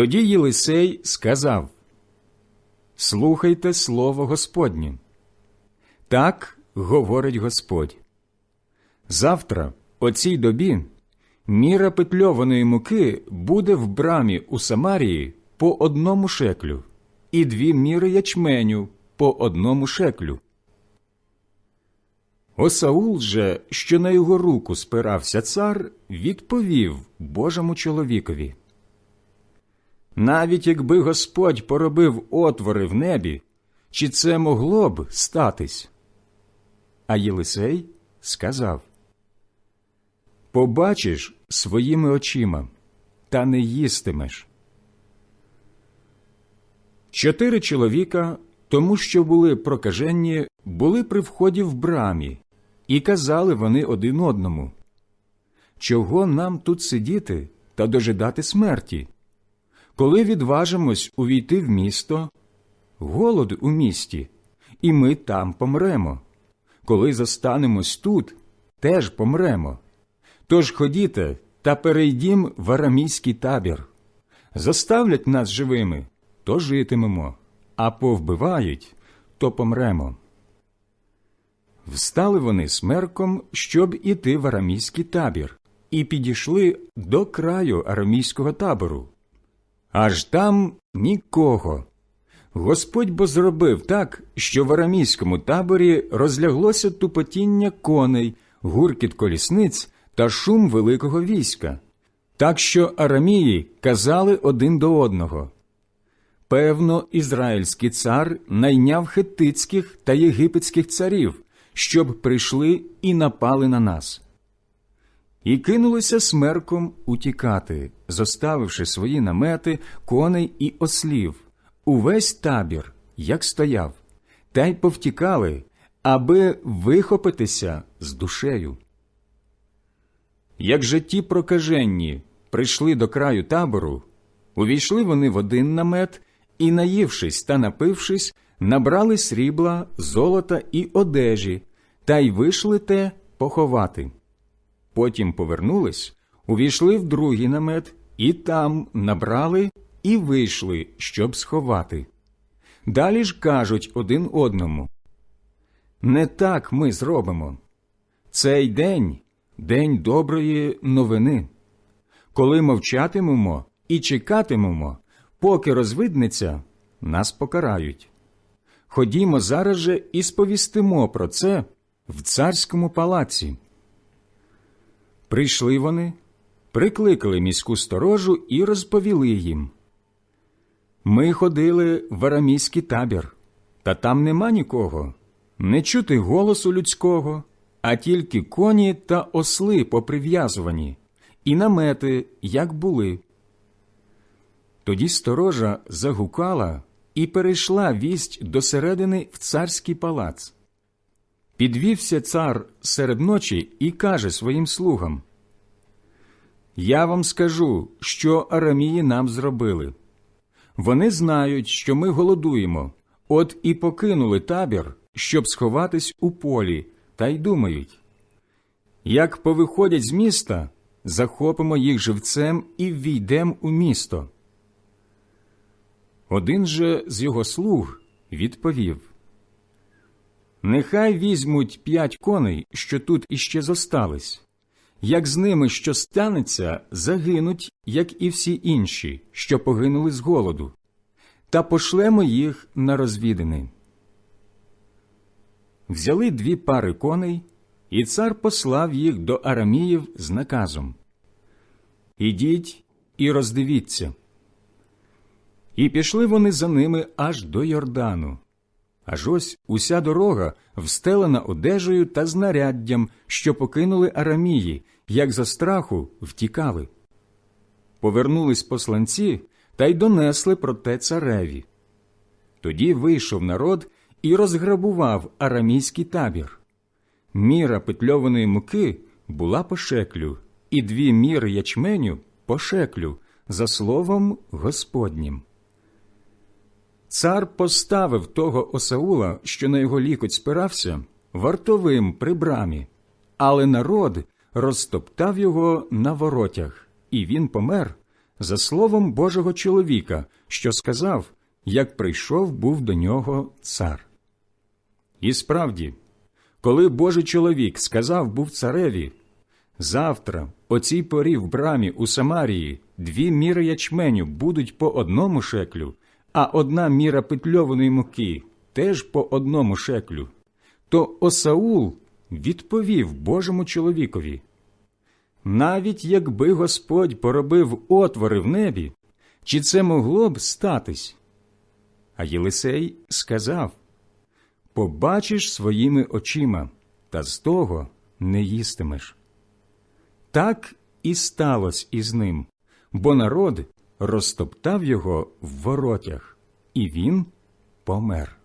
Тоді Єлисей сказав Слухайте слово Господнє. Так говорить Господь. Завтра, о цій добі, міра петльованої муки буде в брамі у Самарії по одному шеклю, і дві міри ячменю по одному шеклю. Осаул же, що на його руку спирався цар, відповів Божому чоловікові. Навіть якби Господь поробив отвори в небі, чи це могло б статись? А Єлисей сказав Побачиш своїми очима, та не їстимеш. Чотири чоловіка, тому що були прокаженні, були при вході в брамі, і казали вони один одному Чого нам тут сидіти та дожидати смерті? Коли відважимось увійти в місто, голод у місті, і ми там помремо. Коли зостанемось тут, теж помремо. Тож ходіте та перейдім в арамійський табір. Заставлять нас живими, то житимемо, а повбивають, то помремо. Встали вони смерком, щоб іти в арамійський табір, і підійшли до краю арамійського табору. Аж там нікого. Господь бо зробив так, що в арамійському таборі розляглося тупотіння коней, гуркіт колісниць та шум великого війська, так що арамії казали один до одного. Певно, ізраїльський цар найняв хетицьких та єгипетських царів, щоб прийшли і напали на нас. І кинулися смерком утікати, зоставивши свої намети, коней і ослів, увесь табір, як стояв, та й повтікали, аби вихопитися з душею. Як же ті прокаженні прийшли до краю табору, увійшли вони в один намет і, наївшись та напившись, набрали срібла, золота і одежі, та й вийшли те поховати. Потім повернулись, увійшли в другий намет і там набрали і вийшли, щоб сховати. Далі ж кажуть один одному Не так ми зробимо. Цей день день доброї новини. Коли мовчатимемо і чекатимемо, поки розвиднеться, нас покарають. Ходімо зараз же і сповістимо про це в царському палаці. Прийшли вони, прикликали міську сторожу і розповіли їм. Ми ходили в арамійський табір, та там нема нікого, не чути голосу людського, а тільки коні та осли поприв'язувані, і намети, як були. Тоді сторожа загукала і перейшла вість до середини в царський палац. Підвівся цар серед ночі і каже своїм слугам Я вам скажу, що арамії нам зробили. Вони знають, що ми голодуємо, от і покинули табір, щоб сховатись у полі, та й думають як повиходять з міста, захопимо їх живцем і ввійдемо у місто. Один же з його слуг відповів Нехай візьмуть п'ять коней, що тут іще зостались. Як з ними що станеться, загинуть, як і всі інші, що погинули з голоду, та пошлемо їх на розвідини. Взяли дві пари коней, і цар послав їх до Араміїв з наказом Ідіть і роздивіться. І пішли вони за ними аж до Йордану. Аж ось уся дорога встелена одежею та знаряддям, що покинули Арамії, як за страху втікали. Повернулись посланці та й донесли про те цареві. Тоді вийшов народ і розграбував арамійський табір. Міра петльованої муки була по шеклю, і дві міри ячменю по шеклю, за словом Господнім. Цар поставив того Осаула, що на його лікоть спирався, вартовим при брамі, але народ розтоптав його на воротях, і він помер, за словом Божого чоловіка, що сказав, як прийшов був до нього цар. І справді, коли Божий чоловік сказав був цареві, завтра о цій порі в брамі у Самарії дві міри ячменю будуть по одному шеклю, а одна міра петльованої муки теж по одному шеклю, то Осаул відповів Божому чоловікові. Навіть якби Господь поробив отвори в небі, чи це могло б статись? А Єлисей сказав Побачиш своїми очима, та з того не їстимеш. Так і сталося із ним, бо народ розтоптав його в воротях, і він помер.